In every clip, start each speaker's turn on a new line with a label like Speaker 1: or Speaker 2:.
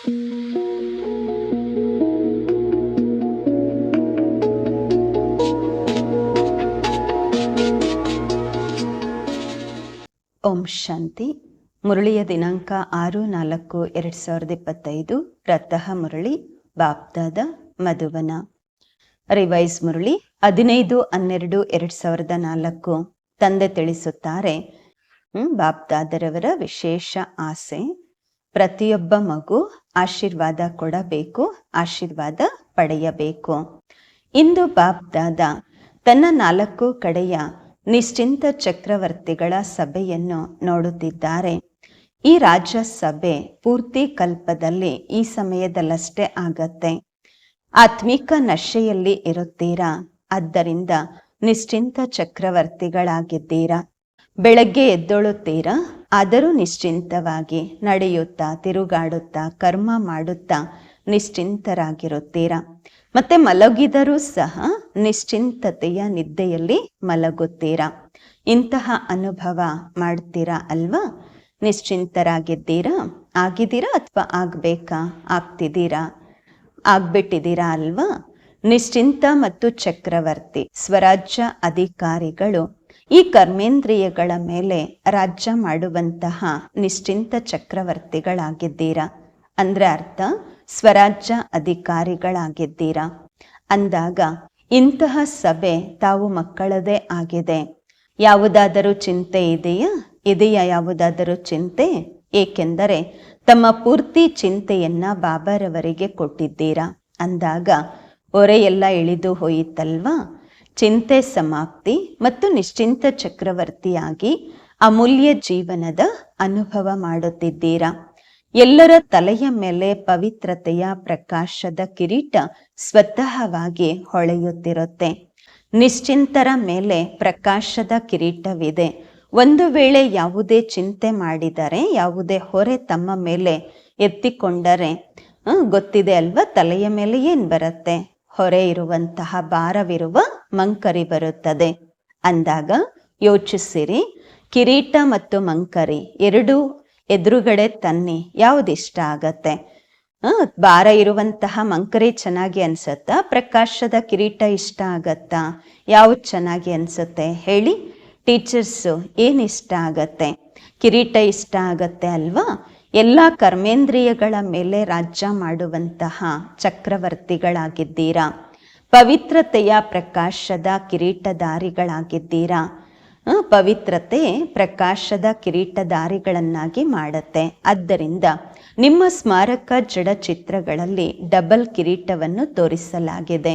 Speaker 1: ಓಂ ಶಾಂತಿ. ಮುರಳಿಯ ದಿನಾಂಕ ಆರು ನಾಲ್ಕು ಎರಡು ಸಾವಿರದ ಇಪ್ಪತ್ತೈದು. ರತಃ ಮುರಳಿ, ಬಾಪ್ದಾದ ಮಧುವನ. ರಿವೈಸ್ ಮುರಳಿ, ಹದಿನೈದು ಹನ್ನೆರಡು ಎರಡು ಸಾವಿರದ ನಾಲ್ಕು. ತಂದೆ ತಿಳಿಸುತ್ತಾರೆ ಬಾಪ್ದಾದರವರ ವಿಶೇಷ ಆಸೆ. ಪ್ರತಿಯೊಬ್ಬ ಮಗು ಆಶೀರ್ವಾದ ಕೊಡಬೇಕು, ಆಶೀರ್ವಾದ ಪಡೆಯಬೇಕು. ಇಂದು ಬಾಪ್ದಾದ ತನ್ನ ನಾಲ್ಕು ಕಡೆಯ ನಿಶ್ಚಿಂತ ಚಕ್ರವರ್ತಿಗಳ ಸಭೆಯನ್ನು ನೋಡುತ್ತಿದ್ದಾರೆ. ಈ ರಾಜ್ಯ ಸಭೆ ಪೂರ್ತಿ ಕಲ್ಪದಲ್ಲಿ ಈ ಸಮಯದಲ್ಲಷ್ಟೇ ಆಗತ್ತೆ. ಆತ್ಮಿಕ ನಶೆಯಲ್ಲಿ ಇರುತ್ತೀರಾ? ಆದ್ದರಿಂದ ನಿಶ್ಚಿಂತ ಚಕ್ರವರ್ತಿಗಳಾಗಿದ್ದೀರಾ? ಬೆಳಗ್ಗೆ ಎದ್ದೊಳುತ್ತೀರಾ? ಆದರೂ ನಿಶ್ಚಿಂತವಾಗಿ ನಡೆಯುತ್ತಾ, ತಿರುಗಾಡುತ್ತಾ, ಕರ್ಮ ಮಾಡುತ್ತಾ ನಿಶ್ಚಿಂತರಾಗಿರುತ್ತೀರಾ? ಮತ್ತೆ ಮಲಗಿದರೂ ಸಹ ನಿಶ್ಚಿಂತತೆಯ ನಿದ್ದೆಯಲ್ಲಿ ಮಲಗುತ್ತೀರಾ? ಇಂತಹ ಅನುಭವ ಮಾಡ್ತೀರಾ ಅಲ್ವಾ? ನಿಶ್ಚಿಂತರಾಗಿದ್ದೀರಾ? ಆಗಿದ್ದೀರಾ ಅಥವಾ ಆಗ್ಬೇಕಾ? ಆಗ್ತಿದ್ದೀರಾ? ಆಗ್ಬಿಟ್ಟಿದ್ದೀರಾ ಅಲ್ವಾ? ನಿಶ್ಚಿಂತ ಮತ್ತು ಚಕ್ರವರ್ತಿ, ಸ್ವರಾಜ್ಯ ಅಧಿಕಾರಿಗಳು ಈ ಕರ್ಮೇಂದ್ರಿಯಗಳ ಮೇಲೆ ರಾಜ್ಯ ಮಾಡುವಂತಹ ನಿಶ್ಚಿಂತ ಚಕ್ರವರ್ತಿಗಳಾಗಿದ್ದೀರಾ? ಅಂದ್ರೆ ಅರ್ಥ, ಸ್ವರಾಜ್ಯ ಅಧಿಕಾರಿಗಳಾಗಿದ್ದೀರಾ? ಅಂದಾಗ ಇಂತಹ ಸಭೆ ತಾವು ಮಕ್ಕಳದೇ ಆಗಿದೆ. ಯಾವುದಾದರೂ ಚಿಂತೆ ಇದೆಯಾ? ಇದೆಯಾ ಯಾವುದಾದರೂ ಚಿಂತೆ? ಏಕೆಂದರೆ ತಮ್ಮ ಪೂರ್ತಿ ಚಿಂತೆಯನ್ನ ಬಾಬಾರವರಿಗೆ ಕೊಟ್ಟಿದ್ದೀರಾ? ಅಂದಾಗ, ಹೊರೆಯೆಲ್ಲ ಇಳಿದು ಹೋಯಿತಲ್ವಾ? ಚಿಂತೆ ಸಮಾಪ್ತಿ ಮತ್ತು ನಿಶ್ಚಿಂತ ಚಕ್ರವರ್ತಿಯಾಗಿ ಅಮೂಲ್ಯ ಜೀವನದ ಅನುಭವ ಮಾಡುತ್ತಿದ್ದೀರಾ? ಎಲ್ಲರ ತಲೆಯ ಮೇಲೆ ಪವಿತ್ರತೆಯ ಪ್ರಕಾಶದ ಕಿರೀಟ ಸ್ವತಃವಾಗಿ ಹೊಳೆಯುತ್ತಿರುತ್ತೆ. ನಿಶ್ಚಿಂತರ ಮೇಲೆ ಪ್ರಕಾಶದ ಕಿರೀಟವಿದೆ. ಒಂದು ವೇಳೆ ಯಾವುದೇ ಚಿಂತೆ ಮಾಡಿದರೆ, ಯಾವುದೇ ಹೊರೆ ತಮ್ಮ ಮೇಲೆ ಎತ್ತಿಕೊಂಡರೆ ಗೊತ್ತಿದೆ ಅಲ್ವಾ? ತಲೆಯ ಮೇಲೆ ಏನು ಬರುತ್ತೆ? ಹೊರೆ ಇರುವಂತಹ ಭಾರವಿರುವ ಮಂಕರಿ ಬರುತ್ತದೆ. ಅಂದಾಗ ಯೋಚಿಸಿರಿ, ಕಿರೀಟ ಮತ್ತು ಮಂಕರಿ ಎರಡೂ ಎದುರುಗಡೆ ತನ್ನಿ, ಯಾವುದಿಷ್ಟ ಆಗತ್ತೆ? ಭಾರ ಇರುವಂತಹ ಮಂಕರಿ ಚೆನ್ನಾಗಿ ಅನ್ಸತ್ತಾ? ಪ್ರಕಾಶದ ಕಿರೀಟ ಇಷ್ಟ ಆಗತ್ತಾ? ಯಾವ್ದು ಚೆನ್ನಾಗಿ ಅನ್ಸುತ್ತೆ? ಹೇಳಿ. ಟೀಚರ್ಸು ಏನ್ ಇಷ್ಟ ಆಗತ್ತೆ? ಕಿರೀಟ ಇಷ್ಟ ಆಗತ್ತೆ ಅಲ್ವಾ? ಎಲ್ಲ ಕರ್ಮೇಂದ್ರಿಯಗಳ ಮೇಲೆ ರಾಜ್ಯ ಮಾಡುವಂತಹ ಚಕ್ರವರ್ತಿಗಳಾಗಿದ್ದೀರಾ? ಪವಿತ್ರತೆಯ ಪ್ರಕಾಶದ ಕಿರೀಟಧಾರಿಗಳಾಗಿದ್ದೀರಾ? ಪವಿತ್ರತೆ ಪ್ರಕಾಶದ ಕಿರೀಟಧಾರಿಗಳನ್ನಾಗಿ ಮಾಡುತ್ತೆ. ಆದ್ದರಿಂದ ನಿಮ್ಮ ಸ್ಮಾರಕ ಜಡ ಚಿತ್ರಗಳಲ್ಲಿ ಡಬಲ್ ಕಿರೀಟವನ್ನು ತೋರಿಸಲಾಗಿದೆ.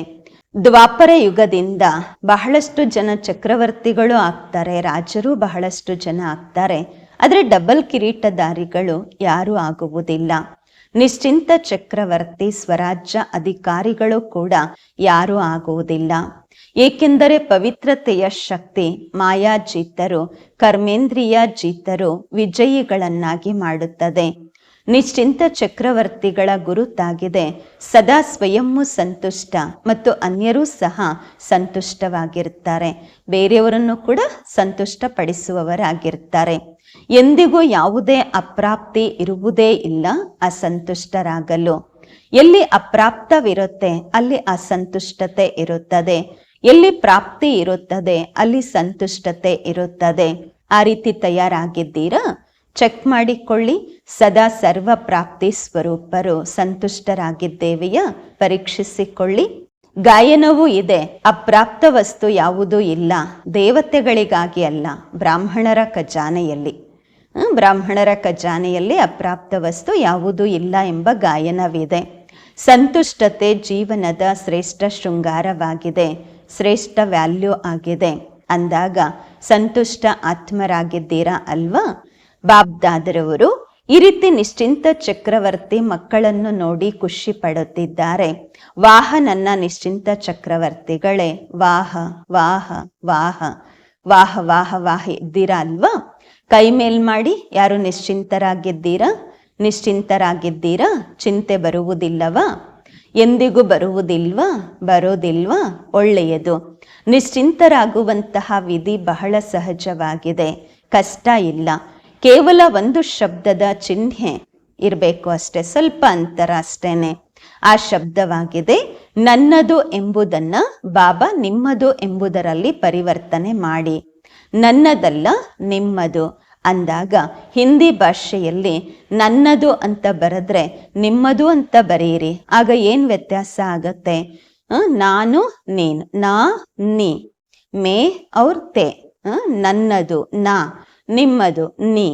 Speaker 1: ದ್ವಾಪರ ಯುಗದಿಂದ ಬಹಳಷ್ಟು ಜನ ಚಕ್ರವರ್ತಿಗಳು ಆಗ್ತಾರೆ, ರಾಜರು ಬಹಳಷ್ಟು ಜನ ಆಗ್ತಾರೆ. ಆದರೆ ಡಬಲ್ ಕಿರೀಟಧಾರಿಗಳು ಯಾರೂ ಆಗುವುದಿಲ್ಲ. ನಿಶ್ಚಿಂತ ಚಕ್ರವರ್ತಿ ಸ್ವರಾಜ್ಯ ಅಧಿಕಾರಿಗಳು ಕೂಡ ಯಾರೂ ಆಗುವುದಿಲ್ಲ. ಏಕೆಂದರೆ ಪವಿತ್ರತೆಯ ಶಕ್ತಿ, ಮಾಯಾಜೀತರು, ಕರ್ಮೇಂದ್ರಿಯ ಜೀತರು ವಿಜಯಿಗಳನ್ನಾಗಿ ಮಾಡುತ್ತದೆ. ನಿಶ್ಚಿಂತ ಚಕ್ರವರ್ತಿಗಳ ಗುರುತಾಗಿದೆ ಸದಾ ಸ್ವಯಂವು ಸಂತುಷ್ಟ ಮತ್ತು ಅನ್ಯರೂ ಸಹ ಸಂತುಷ್ಟವಾಗಿರುತ್ತಾರೆ. ಬೇರೆಯವರನ್ನು ಕೂಡ ಸಂತುಷ್ಟಪಡಿಸುವವರಾಗಿರ್ತಾರೆ ಎಂದಿಗೂ ಯಾವುದೇ ಅಪ್ರಾಪ್ತಿ ಇರುವುದೇ ಇಲ್ಲ, ಅಸಂತುಷ್ಟರಾಗಲು. ಎಲ್ಲಿ ಅಪ್ರಾಪ್ತವಿರುತ್ತೆ ಅಲ್ಲಿ ಅಸಂತುಷ್ಟತೆ ಇರುತ್ತದೆ. ಎಲ್ಲಿ ಪ್ರಾಪ್ತಿ ಇರುತ್ತದೆ, ಅಲ್ಲಿ ಸಂತುಷ್ಟತೆ ಇರುತ್ತದೆ. ಆ ರೀತಿ ತಯಾರಾಗಿದ್ದೀರಾ? ಚೆಕ್ ಮಾಡಿಕೊಳ್ಳಿ. ಸದಾ ಸರ್ವ ಪ್ರಾಪ್ತಿ ಸ್ವರೂಪರು ಸಂತುಷ್ಟರಾಗಿದ್ದೇವೆಯಾ? ಪರೀಕ್ಷಿಸಿಕೊಳ್ಳಿ. ಗಾಯನವೂ ಇದೆ. ಅಪ್ರಾಪ್ತ ವಸ್ತು ಯಾವುದೂ ಇಲ್ಲ. ದೇವತೆಗಳಿಗಾಗಿ ಅಲ್ಲ, ಬ್ರಾಹ್ಮಣರ ಖಜಾನೆಯಲ್ಲಿ. ಬ್ರಾಹ್ಮಣರ ಖಜಾನೆಯಲ್ಲಿ ಅಪ್ರಾಪ್ತ ವಸ್ತು ಯಾವುದೂ ಇಲ್ಲ ಎಂಬ ಗಾಯನವಿದೆ. ಸಂತುಷ್ಟತೆ ಜೀವನದ ಶ್ರೇಷ್ಠ ಶೃಂಗಾರವಾಗಿದೆ. ಶ್ರೇಷ್ಠ ವ್ಯಾಲ್ಯೂ ಆಗಿದೆ. ಅಂದಾಗ, ಸಂತುಷ್ಟ ಆತ್ಮರಾಗಿದ್ದೀರಾ ಅಲ್ವಾ? ಬಾಬ್ದಾದರವರು, ಈ ರೀತಿ ನಿಶ್ಚಿಂತ ಚಕ್ರವರ್ತಿ ಮಕ್ಕಳನ್ನು ನೋಡಿ ಖುಷಿ ಪಡುತ್ತಿದ್ದಾರೆ. ವಾಹ, ನನ್ನ ನಿಶ್ಚಿಂತ ಚಕ್ರವರ್ತಿಗಳೇ. ವಾಹ ವಾಹ ವಾಹ. ವಾಹ ವಾಹ ವಾಹ ಇದ್ದೀರಾ ಅಲ್ವಾ? ಕೈ ಮೇಲ್ ಮಾಡಿ, ಯಾರು ನಿಶ್ಚಿಂತರಾಗಿದ್ದೀರಾ? ನಿಶ್ಚಿಂತರಾಗಿದ್ದೀರಾ? ಚಿಂತೆ ಬರುವುದಿಲ್ಲವಾ? ಎಂದಿಗೂ ಬರುವುದಿಲ್ವಾ? ಬರೋದಿಲ್ವಾ? ಒಳ್ಳೆಯದು. ನಿಶ್ಚಿಂತರಾಗುವಂತಹ ವಿಧಿ ಬಹಳ ಸಹಜವಾಗಿದೆ. ಕಷ್ಟ ಇಲ್ಲ. ಕೇವಲ ಒಂದು ಶಬ್ದದ ಚಿಹ್ನೆ ಇರಬೇಕು ಅಷ್ಟೇ. ಸ್ವಲ್ಪ ಅಂತರ ಅಷ್ಟೇನೆ. ಆ ಶಬ್ದವಾಗಿದೆ, ನನ್ನದು ಎಂಬುದನ್ನ, ಬಾಬಾ ನಿಮ್ಮದು ಎಂಬುದರಲ್ಲಿ ಪರಿವರ್ತನೆ ಮಾಡಿ. ನನ್ನದಲ್ಲ ನಿಮ್ಮದು ಅಂದಾಗ ಹಿಂದಿ ಭಾಷೆಯಲ್ಲಿ ನನ್ನದು ಅಂತ ಬರೆದ್ರೆ ನಿಮ್ಮದು ಅಂತ ಬರೆಯಿರಿ. ಆಗ ಏನು ವ್ಯತ್ಯಾಸ ಆಗತ್ತೆ? ನಾನು, ನೀನು, ನಾ, ನೀ, ಮೇ ಅವ್ರ ತೇ ನನ್ನದು, ನಾ, ನಿಮ್ಮದು, ನೀ,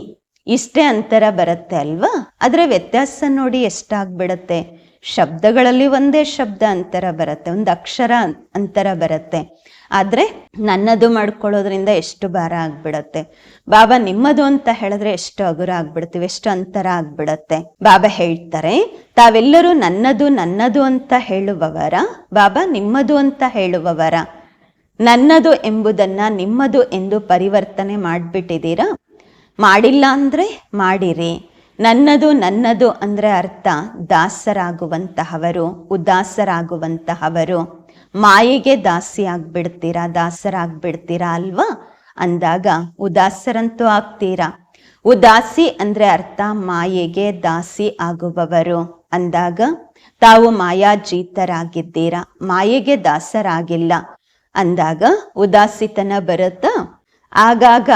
Speaker 1: ಇಷ್ಟೇ ಅಂತರ ಬರುತ್ತೆ ಅಲ್ವಾ? ಆದರೆ ವ್ಯತ್ಯಾಸ ನೋಡಿ ಎಷ್ಟಾಗ್ಬಿಡತ್ತೆ? ಶಬ್ದಗಳಲ್ಲಿ ಒಂದೇ ಶಬ್ದ ಅಂತರ ಬರುತ್ತೆ, ಒಂದು ಅಕ್ಷರ ಅಂತರ ಬರುತ್ತೆ. ಆದ್ರೆ ನನ್ನದು ಮಾಡ್ಕೊಳ್ಳೋದ್ರಿಂದ ಎಷ್ಟು ಭಾರ ಆಗ್ಬಿಡತ್ತೆ. ಬಾಬಾ, ನಿಮ್ಮದು ಅಂತ ಹೇಳಿದ್ರೆ ಎಷ್ಟು ಹಗುರ ಆಗ್ಬಿಡ್ತೀವಿ, ಎಷ್ಟು ಅಂತರ ಆಗ್ಬಿಡತ್ತೆ. ಬಾಬಾ ಹೇಳ್ತಾರೆ, ತಾವೆಲ್ಲರೂ ನನ್ನದು ನನ್ನದು ಅಂತ ಹೇಳುವವರ, ಬಾಬಾ, ನಿಮ್ಮದು ಅಂತ ಹೇಳುವವರ. ನನ್ನದು ಎಂಬುದನ್ನ ನಿಮ್ಮದು ಎಂದು ಪರಿವರ್ತನೆ ಮಾಡಿಬಿಟ್ಟಿದ್ದೀರಾ? ಮಾಡಿಲ್ಲ ಅಂದ್ರೆ ಮಾಡಿರಿ. ನನ್ನದು ನನ್ನದು ಅಂದ್ರೆ ಅರ್ಥ ದಾಸರಾಗುವಂತಹವರು, ಉದಾಸರಾಗುವಂತಹವರು. ಮಾಯೆಗೆ ದಾಸಿ ಆಗ್ಬಿಡ್ತೀರಾ, ದಾಸರಾಗ್ಬಿಡ್ತೀರಾ ಅಲ್ವಾ? ಅಂದಾಗ ಉದಾಸರಂತೂ ಆಗ್ತೀರಾ? ಉದಾಸಿ ಅಂದ್ರೆ ಅರ್ಥ, ಮಾಯೆಗೆ ದಾಸಿ ಆಗುವವರು. ಅಂದಾಗ ತಾವು ಮಾಯಾಜೀತರಾಗಿದ್ದೀರಾ? ಮಾಯೆಗೆ ದಾಸರಾಗಿಲ್ಲ. ಅಂದಾಗ ಉದಾಸಿತನ ಬರುತ್ತಾ? ಆಗಾಗ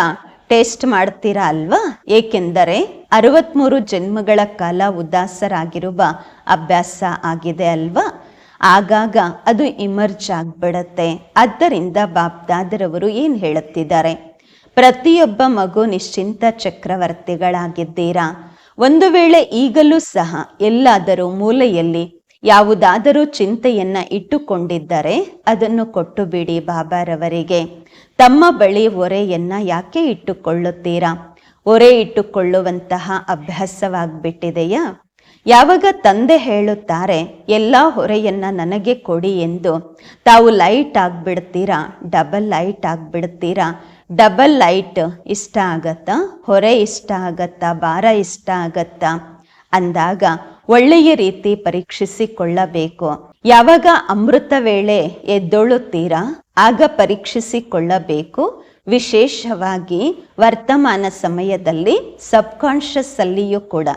Speaker 1: ಟೇಸ್ಟ್ ಮಾಡ್ತೀರಾ ಅಲ್ವಾ? ಏಕೆಂದರೆ ಅರವತ್ಮೂರು ಜನ್ಮಗಳ ಕಾಲ ಉದಾಸರಾಗಿರುವ ಅಭ್ಯಾಸ ಆಗಿದೆ ಅಲ್ವಾ? ಆಗಾಗ ಅದು ಇಮರ್ಜ್ ಆಗ್ಬಿಡತ್ತೆ. ಆದ್ದರಿಂದ ಬಾಬ್ದಾದರವರು ಏನು ಹೇಳುತ್ತಿದ್ದಾರೆ? ಪ್ರತಿಯೊಬ್ಬ ಮಗು ನಿಶ್ಚಿಂತ ಚಕ್ರವರ್ತಿಗಳಾಗಿದ್ದೀರಾ? ಒಂದು ವೇಳೆ ಈಗಲೂ ಸಹ ಎಲ್ಲಾದರೂ ಮೂಲೆಯಲ್ಲಿ ಯಾವುದಾದರೂ ಚಿಂತೆಯನ್ನ ಇಟ್ಟುಕೊಂಡಿದ್ದರೆ ಅದನ್ನು ಕೊಟ್ಟು ಬಿಡಿ ಬಾಬಾರವರಿಗೆ. ತಮ್ಮ ಬಳಿ ಒರೆಯನ್ನ ಯಾಕೆ ಇಟ್ಟುಕೊಳ್ಳುತ್ತೀರಾ? ಒರೆ ಇಟ್ಟುಕೊಳ್ಳುವಂತಹ ಅಭ್ಯಾಸವಾಗ್ಬಿಟ್ಟಿದೆಯಾ? ಯಾವಾಗ ತಂದೆ ಹೇಳುತ್ತಾರೆ, ಎಲ್ಲ ಹೊರೆಯನ್ನ ನನಗೆ ಕೊಡಿ ಎಂದು, ತಾವು ಲೈಟ್ ಆಗಿಬಿಡ್ತೀರಾ? ಡಬಲ್ ಲೈಟ್ ಆಗಿಬಿಡ್ತೀರಾ? ಡಬಲ್ ಲೈಟ್ ಇಷ್ಟ ಆಗತ್ತಾ? ಹೊರೆ ಇಷ್ಟ ಆಗತ್ತಾ? ಭಾರ ಇಷ್ಟ ಆಗತ್ತಾ? ಅಂದಾಗ, ಒಳ್ಳೆಯ ರೀತಿ ಪರೀಕ್ಷಿಸಿಕೊಳ್ಳಬೇಕು. ಯಾವಾಗ ಅಮೃತ ವೇಳೆ ಎದ್ದೊಳ್ಳುತ್ತೀರಾ ಆಗ ಪರೀಕ್ಷಿಸಿಕೊಳ್ಳಬೇಕು. ವಿಶೇಷವಾಗಿ ವರ್ತಮಾನ ಸಮಯದಲ್ಲಿ ಸಬ್ಕಾನ್ಷಿಯಸ್ ಅಲ್ಲಿಯೂ ಕೂಡ.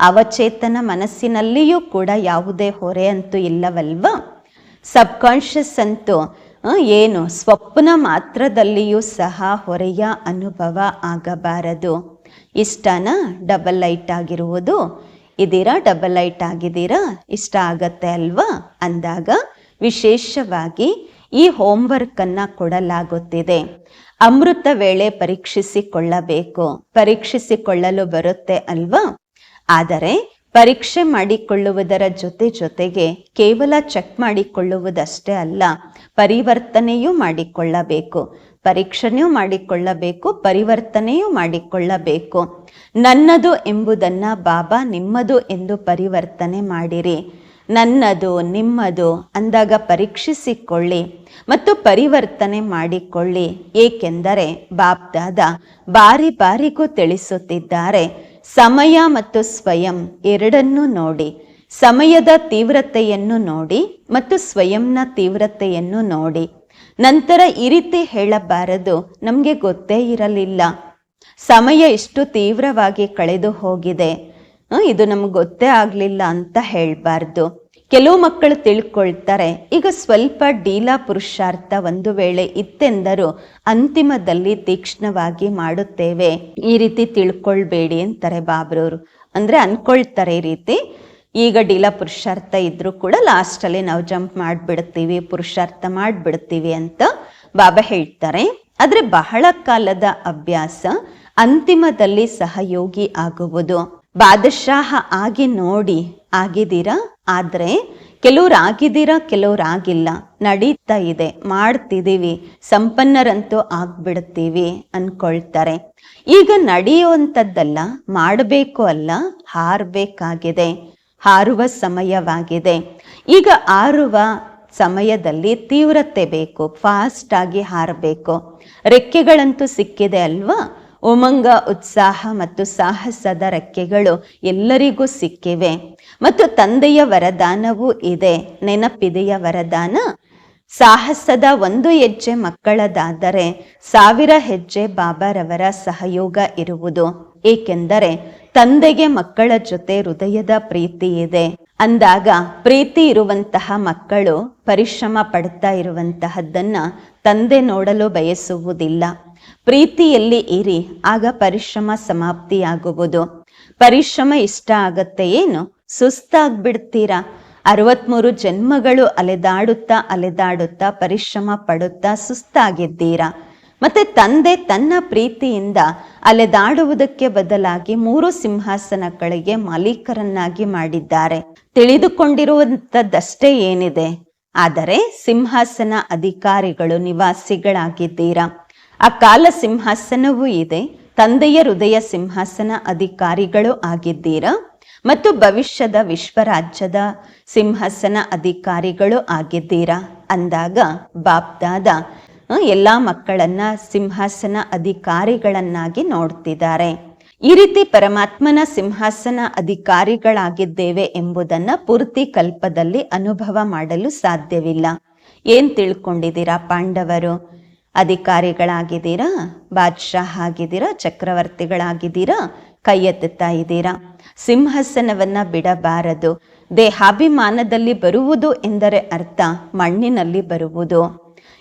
Speaker 1: ಅವಚೇತನ ಮನಸ್ಸಿನಲ್ಲಿಯೂ ಕೂಡ ಯಾವುದೇ ಹೊರೆ ಅಂತೂ ಇಲ್ಲವಲ್ವ? ಸಬ್ಕಾನ್ಷಿಯಸ್ ಅಂತೂ ಏನು, ಸ್ವಪ್ನ ಮಾತ್ರದಲ್ಲಿಯೂ ಸಹ ಹೊರೆಯ ಅನುಭವ ಆಗಬಾರದು. ಇಷ್ಟನ? ಡಬಲ್ ಲೈಟ್ ಆಗಿರುವುದು. ಇದೀರಾ ಡಬಲ್ ಲೈಟ್ ಆಗಿದ್ದೀರಾ? ಇಷ್ಟ ಆಗತ್ತೆ ಅಲ್ವಾ? ಅಂದಾಗ ವಿಶೇಷವಾಗಿ ಈ ಹೋಮ್ವರ್ಕ್ ಅನ್ನ ಕೊಡಲಾಗುತ್ತಿದೆ. ಅಮೃತ ವೇಳೆ ಪರೀಕ್ಷಿಸಿಕೊಳ್ಳಬೇಕು. ಪರೀಕ್ಷಿಸಿಕೊಳ್ಳಲು ಬರುತ್ತೆ ಅಲ್ವಾ? ಆದರೆ ಪರೀಕ್ಷೆ ಮಾಡಿಕೊಳ್ಳುವುದರ ಜೊತೆ ಜೊತೆಗೆ ಕೇವಲ ಚೆಕ್ ಮಾಡಿಕೊಳ್ಳುವುದಷ್ಟೇ ಅಲ್ಲ, ಪರಿವರ್ತನೆಯೂ ಮಾಡಿಕೊಳ್ಳಬೇಕು. ಪರೀಕ್ಷೆಯೂ ಮಾಡಿಕೊಳ್ಳಬೇಕು, ಪರಿವರ್ತನೆಯೂ ಮಾಡಿಕೊಳ್ಳಬೇಕು. ನನ್ನದು ಎಂಬುದನ್ನ ಬಾಬಾ ನಿಮ್ಮದು ಎಂದು ಪರಿವರ್ತನೆ ಮಾಡಿರಿ. ನನ್ನದು, ನಿಮ್ಮದು ಅಂದಾಗ ಪರೀಕ್ಷಿಸಿಕೊಳ್ಳಿ ಮತ್ತು ಪರಿವರ್ತನೆ ಮಾಡಿಕೊಳ್ಳಿ. ಏಕೆಂದರೆ ಬಾಬ್ದಾದ ಬಾರಿ ಬಾರಿಗೂ ತಿಳಿಸುತ್ತಿದ್ದಾರೆ ಸಮಯ ಮತ್ತು ಸ್ವಯಂ ಎರಡನ್ನೂ ನೋಡಿ, ಸಮಯದ ತೀವ್ರತೆಯನ್ನು ನೋಡಿ ಮತ್ತು ಸ್ವಯಂನ ತೀವ್ರತೆಯನ್ನು ನೋಡಿ. ನಂತರ ಈ ರೀತಿ ಹೇಳಬಾರದು, ನಮಗೆ ಗೊತ್ತೇ ಇರಲಿಲ್ಲ. ಸಮಯ ಇಷ್ಟು ತೀವ್ರವಾಗಿ ಕಳೆದು ಹೋಗಿದೆ ಇದು ನಮ್ಗೆ ಗೊತ್ತೇ ಆಗಲಿಲ್ಲ ಅಂತ ಹೇಳಬಾರ್ದು. ಕೆಲವು ಮಕ್ಕಳು ತಿಳ್ಕೊಳ್ತಾರೆ, ಈಗ ಸ್ವಲ್ಪ ಡೀಲಾ ಪುರುಷಾರ್ಥ ಒಂದು ವೇಳೆ ಇತ್ತೆಂದರೂ ಅಂತಿಮದಲ್ಲಿ ತೀಕ್ಷ್ಣವಾಗಿ ಮಾಡುತ್ತೇವೆ. ಈ ರೀತಿ ತಿಳ್ಕೊಳ್ಬೇಡಿ ಅಂತಾರೆ ಬಾಬ್ರವರು ಅಂದ್ರೆ ಅನ್ಕೊಳ್ತಾರೆ ಈ ರೀತಿ. ಈಗ ಡೀಲಾ ಪುರುಷಾರ್ಥ ಇದ್ರೂ ಕೂಡ ಲಾಸ್ಟಲ್ಲಿ ನಾವು ಜಂಪ್ ಮಾಡಿಬಿಡ್ತೀವಿ, ಪುರುಷಾರ್ಥ ಮಾಡಿಬಿಡ್ತೀವಿ ಅಂತ ಬಾಬಾ ಹೇಳ್ತಾರೆ. ಆದರೆ ಬಹಳ ಕಾಲದ ಅಭ್ಯಾಸ ಅಂತಿಮದಲ್ಲಿ ಸಹಯೋಗಿ ಆಗುವುದು. ಬಾದಶಾಹ ಆಗಿ ನೋಡಿ ಆಗಿದ್ದೀರಾ? ಆದರೆ ಕೆಲವ್ರು ಆಗಿದ್ದೀರಾ ಕೆಲವ್ರು ಆಗಿಲ್ಲ ನಡೀತಾ ಇದೆ. ಮಾಡ್ತಿದ್ದೀವಿ. ಸಂಪನ್ನರಂತೂ ಆಗ್ಬಿಡ್ತೀವಿ ಅನ್ಕೊಳ್ತಾರೆ. ಈಗ ನಡೆಯುವಂಥದ್ದಲ್ಲ, ಮಾಡಬೇಕು ಅಲ್ಲ, ಹಾರಬೇಕಾಗಿದೆ. ಹಾರುವ ಸಮಯವಾಗಿದೆ. ಈಗ ಹಾರುವ ಸಮಯದಲ್ಲಿ ತೀವ್ರತೆ ಬೇಕು ಫಾಸ್ಟ್ ಆಗಿ ಹಾರಬೇಕು. ರೆಕ್ಕೆಗಳಂತೂ ಸಿಕ್ಕಿದೆ ಅಲ್ವಾ? ಉಮಂಗ, ಉತ್ಸಾಹ ಮತ್ತು ಸಾಹಸದ ರೆಕ್ಕೆಗಳು ಎಲ್ಲರಿಗೂ ಸಿಕ್ಕಿವೆ. ಮತ್ತು ತಂದೆಯ ವರದಾನವೂ ಇದೆ. ನೆನಪಿದೆಯ ವರದಾನ? ಸಾಹಸದ ಒಂದು ಹೆಜ್ಜೆ ಮಕ್ಕಳದಾದರೆ ಸಾವಿರ ಹೆಜ್ಜೆ ಬಾಬಾರವರ ಸಹಯೋಗ ಇರುವುದು. ಏಕೆಂದರೆ ತಂದೆಗೆ ಮಕ್ಕಳ ಜೊತೆ ಹೃದಯದ ಪ್ರೀತಿ ಇದೆ. ಅಂದಾಗ ಪ್ರೀತಿ ಇರುವಂತಹ ಮಕ್ಕಳು ಪರಿಶ್ರಮ ಪಡ್ತಾ ಇರುವಂತಹದ್ದನ್ನ ತಂದೆ ನೋಡಲು ಬಯಸುವುದಿಲ್ಲ. ಪ್ರೀತಿಯಲ್ಲಿ ಇರಿ, ಆಗ ಪರಿಶ್ರಮ ಸಮಾಪ್ತಿಯಾಗುವುದು. ಪರಿಶ್ರಮ ಇಷ್ಟ ಆಗತ್ತೆ ಏನು? ಸುಸ್ತಾಗ್ಬಿಡ್ತೀರಾ? ಅರವತ್ಮೂರು ಜನ್ಮಗಳು ಅಲೆದಾಡುತ್ತಾ ಅಲೆದಾಡುತ್ತಾ ಪರಿಶ್ರಮ ಪಡುತ್ತಾ ಸುಸ್ತಾಗಿದ್ದೀರಾ? ಮತ್ತೆ ತಂದೆ ತನ್ನ ಪ್ರೀತಿಯಿಂದ ಅಲೆದಾಡುವುದಕ್ಕೆ ಬದಲಾಗಿ ಮೂರು ಸಿಂಹಾಸನಗಳಿಗೆ ಮಾಲೀಕರನ್ನಾಗಿ ಮಾಡಿದ್ದಾರೆ. ತಿಳಿದುಕೊಂಡಿರುವಂಥದ್ದಷ್ಟೇ ಏನಿದೆ? ಆದರೆ ಸಿಂಹಾಸನ ಅಧಿಕಾರಿಗಳು ನಿವಾಸಿಗಳಾಗಿದ್ದೀರಾ? ಆ ಕಾಲ ಸಿಂಹಾಸನವೂ ಇದೆ. ತಂದೆಯ ಹೃದಯ ಸಿಂಹಾಸನ ಅಧಿಕಾರಿಗಳು ಆಗಿದ್ದೀರಾ. ಮತ್ತು ಭವಿಷ್ಯದ ವಿಶ್ವರಾಜ್ಯದ ಸಿಂಹಾಸನ ಅಧಿಕಾರಿಗಳು ಆಗಿದ್ದೀರಾ. ಅಂದಾಗ ಬಾಪ್ದಾದ ಎಲ್ಲ ಮಕ್ಕಳನ್ನ ಸಿಂಹಾಸನ ಅಧಿಕಾರಿಗಳನ್ನಾಗಿ ನೋಡ್ತಿದ್ದಾರೆ. ಈ ರೀತಿ ಪರಮಾತ್ಮನ ಸಿಂಹಾಸನ ಅಧಿಕಾರಿಗಳಾಗಿದ್ದೇವೆ ಎಂಬುದನ್ನ ಪೂರ್ತಿ ಕಲ್ಪದಲ್ಲಿ ಅನುಭವ ಮಾಡಲು ಸಾಧ್ಯವಿಲ್ಲ. ಏನ್ ತಿಳ್ಕೊಂಡಿದ್ದೀರಾ ಪಾಂಡವರು? ಅಧಿಕಾರಿಗಳಾಗಿದ್ದೀರಾ? ಬಾದ್ಶಾಹ್ ಆಗಿದ್ದೀರಾ ಚಕ್ರವರ್ತಿಗಳಾಗಿದ್ದೀರಾ? ಕೈ ಎತ್ತುತ್ತಾ ಇದ್ದೀರಾ? ಸಿಂಹಾಸನವನ್ನ ಬಿಡಬಾರದು. ದೇಹಾಭಿಮಾನದಲ್ಲಿ ಬರುವುದು ಎಂದರೆ ಅರ್ಥ, ಮಣ್ಣಿನಲ್ಲಿ ಬರುವುದು.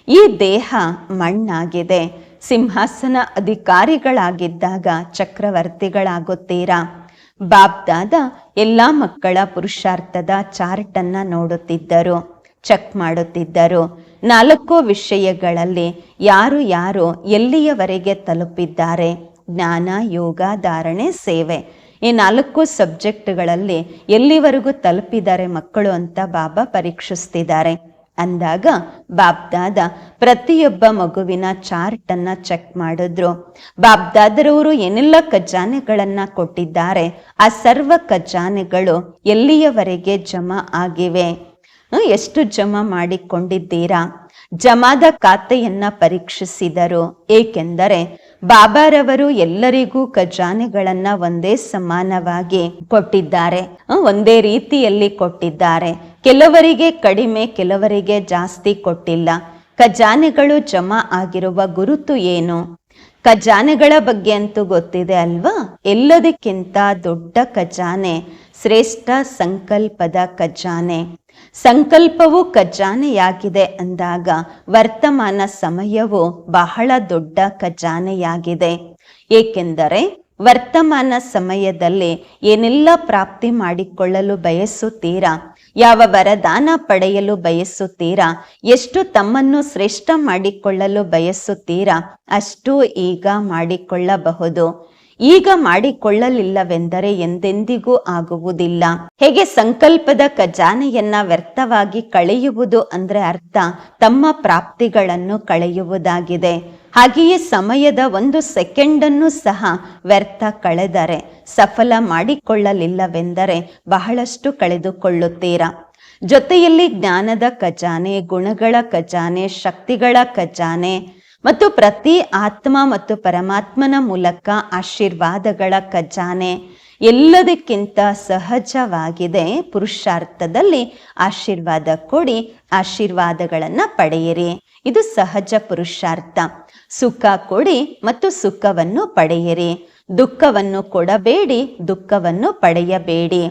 Speaker 1: ಈ ದೇಹ ಮಣ್ಣಾಗಿದೆ. ಸಿಂಹಾಸನ ಅಧಿಕಾರಿಗಳಾಗಿದ್ದಾಗ ಚಕ್ರವರ್ತಿಗಳಾಗುತ್ತೀರಾ? ಬಾಬ್ದಾದ ಎಲ್ಲ ಮಕ್ಕಳ ಪುರುಷಾರ್ಥದ ಚಾರ್ಟನ್ನು ನೋಡುತ್ತಿದ್ದರು, ಚೆಕ್ ಮಾಡುತ್ತಿದ್ದರು. ನಾಲ್ಕು ವಿಷಯಗಳಲ್ಲಿ ಯಾರು ಯಾರು ಎಲ್ಲಿಯವರೆಗೆ ತಲುಪಿದ್ದಾರೆ? ಜ್ಞಾನ, ಯೋಗ, ಧಾರಣೆ, ಸೇವೆ. ಈ ನಾಲ್ಕು ಸಬ್ಜೆಕ್ಟ್ಗಳಲ್ಲಿ ಎಲ್ಲಿವರೆಗೂ ತಲುಪಿದ್ದಾರೆ ಮಕ್ಕಳು ಅಂತ ಬಾಬಾ ಪರೀಕ್ಷಿಸ್ತಿದ್ದಾರೆ. ಅಂದಾಗ ಬಾಬ್ದಾದ ಪ್ರತಿಯೊಬ್ಬ ಮಗುವಿನ ಚಾರ್ಟ್ ಅನ್ನ ಚೆಕ್ ಮಾಡಿದ್ರು. ಬಾಬ್ದಾದರವರು ಏನೆಲ್ಲ ಖಜಾನೆಗಳನ್ನ ಕೊಟ್ಟಿದ್ದಾರೆ? ಆ ಸರ್ವ ಖಜಾನೆಗಳು ಎಲ್ಲಿಯವರೆಗೆ ಜಮಾ ಆಗಿವೆ? ಎಷ್ಟು ಜಮಾ ಮಾಡಿಕೊಂಡಿದ್ದೀರಾ? ಜಮಾದ ಖಾತೆಯನ್ನ ಪರೀಕ್ಷಿಸಿದರು. ಏಕೆಂದರೆ ಬಾಬಾರವರು ಎಲ್ಲರಿಗೂ ಖಜಾನೆಗಳನ್ನ ಒಂದೇ ಸಮಾನವಾಗಿ ಕೊಟ್ಟಿದ್ದಾರೆ. ಒಂದೇ ರೀತಿಯಲ್ಲಿ ಕೊಟ್ಟಿದ್ದಾರೆ. ಕೆಲವರಿಗೆ ಕಡಿಮೆ, ಕೆಲವರಿಗೆ ಜಾಸ್ತಿ ಕೊಟ್ಟಿಲ್ಲ. ಖಜಾನೆಗಳು ಜಮಾ ಆಗಿರುವ ಗುರುತು ಏನು? ಖಜಾನೆಗಳ ಬಗ್ಗೆ ಅಂತೂ ಗೊತ್ತಿದೆ ಅಲ್ವಾ? ಎಲ್ಲದಕ್ಕಿಂತ ದೊಡ್ಡ ಖಜಾನೆ, ಶ್ರೇಷ್ಠ ಸಂಕಲ್ಪದ ಖಜಾನೆ. ಸಂಕಲ್ಪವು ಖಜಾನೆಯಾಗಿದೆ ಅಂದಾಗ ವರ್ತಮಾನ ಸಮಯವು ಬಹಳ ದೊಡ್ಡ ಖಜಾನೆಯಾಗಿದೆ. ಏಕೆಂದರೆ ವರ್ತಮಾನ ಸಮಯದಲ್ಲಿ ಏನೆಲ್ಲ ಪ್ರಾಪ್ತಿ ಮಾಡಿಕೊಳ್ಳಲು ಬಯಸುತ್ತೀರಾ, ಯಾವ ವರದಾನ ಪಡೆಯಲು ಬಯಸುತ್ತೀರಾ, ಎಷ್ಟು ತಮ್ಮನ್ನು ಶ್ರೇಷ್ಠ ಮಾಡಿಕೊಳ್ಳಲು ಬಯಸುತ್ತೀರಾ, ಅಷ್ಟು ಈಗ ಮಾಡಿಕೊಳ್ಳಬಹುದು. ಈಗ ಮಾಡಿಕೊಳ್ಳಲಿಲ್ಲವೆಂದರೆ ಎಂದೆಂದಿಗೂ ಆಗುವುದಿಲ್ಲ. ಹೇಗೆ ಸಂಕಲ್ಪದ ಖಜಾನೆಯನ್ನ ವ್ಯರ್ಥವಾಗಿ ಕಳೆಯುವುದು ಅಂದ್ರೆ ಅರ್ಥ ತಮ್ಮ ಪ್ರಾಪ್ತಿಗಳನ್ನು ಕಳೆಯುವುದಾಗಿದೆ. ಹಾಗೆಯೇ ಸಮಯದ ಒಂದು ಸೆಕೆಂಡನ್ನು ಸಹ ವ್ಯರ್ಥ ಕಳೆದರೆ, ಸಫಲ ಮಾಡಿಕೊಳ್ಳಲಿಲ್ಲವೆಂದರೆ ಬಹಳಷ್ಟು ಕಳೆದುಕೊಳ್ಳುತ್ತೀರಾ? ಜೊತೆಯಲ್ಲಿ ಜ್ಞಾನದ ಖಜಾನೆ, ಗುಣಗಳ ಖಜಾನೆ, ಶಕ್ತಿಗಳ ಖಜಾನೆ ಮತ್ತು ಪ್ರತಿ ಆತ್ಮ ಮತ್ತು ಪರಮಾತ್ಮನ ಮೂಲಕ ಆಶೀರ್ವಾದಗಳ ಖಜಾನೆ ಎಲ್ಲದಕ್ಕಿಂತ ಸಹಜವಾಗಿದೆ. ಪುರುಷಾರ್ಥದಲ್ಲಿ ಆಶೀರ್ವಾದ ಕೊಡಿ, ಆಶೀರ್ವಾದಗಳನ್ನು ಪಡೆಯಿರಿ. ಇದು ಸಹಜ ಪುರುಷಾರ್ಥ. ಸುಖ ಕೊಡಿ ಮತ್ತು ಸುಖವನ್ನು ಪಡೆಯಿರಿ. ದುಃಖವನ್ನು ಕೊಡಬೇಡಿ, ದುಃಖವನ್ನು ಪಡೆಯಬೇಡಿ.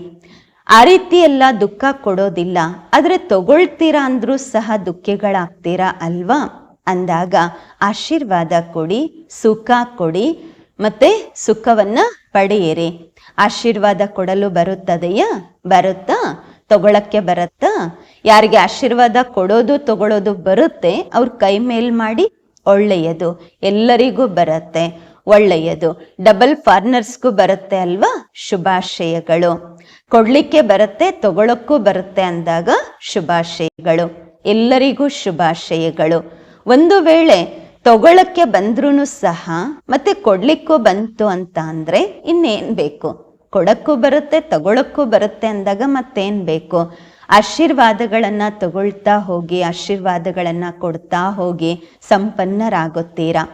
Speaker 1: ಆ ರೀತಿ ಎಲ್ಲ ದುಃಖ ಕೊಡೋದಿಲ್ಲ. ಆದರೆ ತಗೊಳ್ತೀರಾ ಅಂದ್ರೂ ಸಹ ದುಃಖಿಗಳಾಗ್ತೀರಾ ಅಲ್ವಾ? ಅಂದಾಗ ಆಶೀರ್ವಾದ ಕೊಡಿ, ಸುಖ ಕೊಡಿ, ಮತ್ತೆ ಸುಖವನ್ನ ಪಡೆಯಿರಿ. ಆಶೀರ್ವಾದ ಕೊಡಲು ಬರುತ್ತದೆಯಾ? ಬರುತ್ತಾ? ತಗೊಳಕ್ಕೆ ಬರುತ್ತಾ? ಯಾರಿಗೆ ಆಶೀರ್ವಾದ ಕೊಡೋದು ತಗೊಳ್ಳೋದು ಬರುತ್ತೆ, ಅವ್ರ ಕೈ ಮೇಲ್ ಮಾಡಿ ಒಳ್ಳೆಯದು. ಎಲ್ಲರಿಗೂ ಬರುತ್ತೆ, ಒಳ್ಳೆಯದು. ಡಬಲ್ ಫಾರ್ನರ್ಸ್ಗೂ ಬರುತ್ತೆ ಅಲ್ವಾ? ಶುಭಾಶಯಗಳು. ಕೊಡ್ಲಿಕ್ಕೆ ಬರುತ್ತೆ, ತಗೊಳಕ್ಕೂ ಬರುತ್ತೆ ಅಂದಾಗ ಶುಭಾಶಯಗಳು. ಎಲ್ಲರಿಗೂ ಶುಭಾಶಯಗಳು. ಒಂದು ವೇಳೆ ತಗೊಳಕ್ಕೆ ಬಂದ್ರೂ ಸಹ ಮತ್ತೆ ಕೊಡ್ಲಿಕ್ಕೂ ಬಂತು ಅಂತ ಅಂದ್ರೆ ಇನ್ನೇನ್ ಬೇಕು? ಕೊಡಕ್ಕೂ ಬರುತ್ತೆ, ತಗೊಳಕ್ಕೂ ಬರುತ್ತೆ ಅಂದಾಗ ಮತ್ತೇನ್ ಬೇಕು? ಆಶೀರ್ವಾದಗಳನ್ನ ತಗೊಳ್ತಾ ಹೋಗಿ, ಆಶೀರ್ವಾದಗಳನ್ನ ಕೊಡ್ತಾ ಹೋಗಿ ಸಂಪನ್ನರಾಗುತ್ತೀರಾ?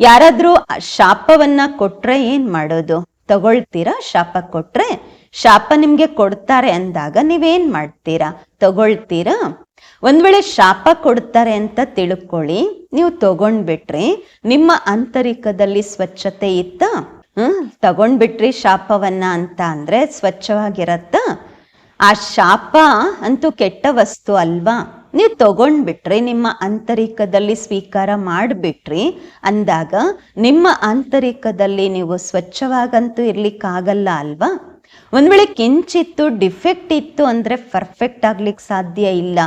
Speaker 1: ಯಾರಾದ್ರೂ ಶಾಪವನ್ನ ಕೊಟ್ರೆ ಏನ್ ಮಾಡೋದು? ತಗೊಳ್ತೀರಾ? ಶಾಪ ಕೊಟ್ರೆ ಶಾಪ ನಿಮ್ಗೆ ಕೊಡ್ತಾರೆ ಅಂದಾಗ ನೀವೇನ್ ಮಾಡ್ತೀರಾ? ತಗೊಳ್ತೀರಾ? ಒಂದ್ ವೇಳೆ ಶಾಪ ಕೊಡ್ತಾರೆ ಅಂತ ತಿಳ್ಕೊಳ್ಳಿ. ನೀವು ತಗೊಂಡ್ಬಿಟ್ರಿ ನಿಮ್ಮ ಆಂತರಿಕದಲ್ಲಿ ಸ್ವಚ್ಛತೆ ಇತ್ತ? ಹ್ಮ್, ತಗೊಂಡ್ಬಿಟ್ರಿ ಶಾಪವನ್ನ ಅಂತ ಅಂದ್ರೆ ಸ್ವಚ್ಛವಾಗಿರತ್ತ? ಆ ಶಾಪ ಅಂತೂ ಕೆಟ್ಟ ವಸ್ತು ಅಲ್ವಾ? ನೀವು ತಗೊಂಡ್ಬಿಟ್ರಿ ನಿಮ್ಮ ಆಂತರಿಕದಲ್ಲಿ ಸ್ವೀಕಾರ ಮಾಡಿಬಿಟ್ರಿ ಅಂದಾಗ ನಿಮ್ಮ ಆಂತರಿಕದಲ್ಲಿ ನೀವು ಸ್ವಚ್ಛವಾಗಂತೂ ಇರ್ಲಿಕ್ಕಾಗಲ್ಲ ಅಲ್ವಾ? ಒಂದ್ ವೇಳೆ ಕೆಂಚಿತ್ತು ಡಿಫೆಕ್ಟ್ ಇತ್ತು ಅಂದರೆ ಪರ್ಫೆಕ್ಟ್ ಆಗ್ಲಿಕ್ಕೆ ಸಾಧ್ಯ ಇಲ್ಲ.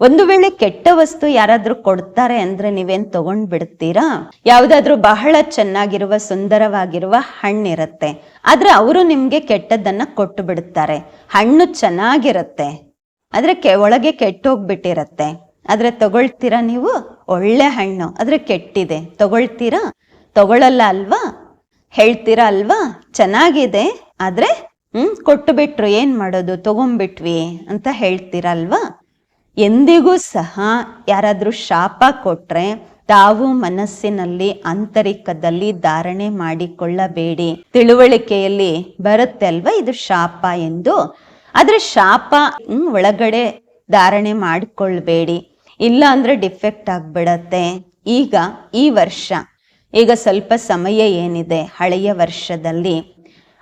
Speaker 1: ಒಂದು ವೇಳೆ ಕೆಟ್ಟ ವಸ್ತು ಯಾರಾದರೂ ಕೊಡ್ತಾರೆ ಅಂದ್ರೆ ನೀವೇನು ತಗೊಂಡ್ ಬಿಡ್ತೀರಾ? ಯಾವ್ದಾದ್ರು ಬಹಳ ಚೆನ್ನಾಗಿರುವ, ಸುಂದರವಾಗಿರುವ ಹಣ್ಣಿರುತ್ತೆ. ಆದ್ರೆ ಅವರು ನಿಮ್ಗೆ ಕೆಟ್ಟದ್ದನ್ನ ಕೊಟ್ಟು ಬಿಡ್ತಾರೆ. ಹಣ್ಣು ಚೆನ್ನಾಗಿರುತ್ತೆ. ಆದ್ರೆ ಕೆ, ಒಳಗೆ ಕೆಟ್ಟೋಗ್ಬಿಟ್ಟಿರತ್ತೆ. ಆದ್ರೆ ತಗೊಳ್ತೀರಾ ನೀವು? ಒಳ್ಳೆ ಹಣ್ಣು. ಆದ್ರೆ ಕೆಟ್ಟಿದೆ. ತಗೊಳ್ತೀರಾ? ತಗೊಳ್ಳಲ್ಲ ಅಲ್ವಾ? ಹೇಳ್ತೀರಾ ಅಲ್ವಾ? ಚೆನ್ನಾಗಿದೆ. ಆದ್ರೆ ಹ್ಮ್? ಕೊಟ್ಟು ಬಿಟ್ರು ಏನ್ ಮಾಡೋದು? ತಗೊಂಬಿಟ್ವಿ ಅಂತ ಹೇಳ್ತೀರಲ್ವಾ? ಎಂದಿಗೂ ಸಹ ಯಾರಾದರೂ ಶಾಪ ಕೊಟ್ಟರೆ ತಾವು ಮನಸ್ಸಿನಲ್ಲಿ ಆಂತರಿಕದಲ್ಲಿ ಧಾರಣೆ ಮಾಡಿಕೊಳ್ಳಬೇಡಿ. ತಿಳುವಳಿಕೆಯಲ್ಲಿ ಬರುತ್ತೆ ಅಲ್ವಾ ಇದು ಶಾಪ ಎಂದು? ಆದರೆ ಶಾಪ ಒಳಗಡೆ ಧಾರಣೆ ಮಾಡಿಕೊಳ್ಬೇಡಿ. ಇಲ್ಲ ಅಂದ್ರೆ ಡಿಫೆಕ್ಟ್ ಆಗ್ಬಿಡತ್ತೆ. ಈಗ ಈ ವರ್ಷ, ಈಗ ಸ್ವಲ್ಪ ಸಮಯ ಏನಿದೆ ಹಳೆಯ ವರ್ಷದಲ್ಲಿ?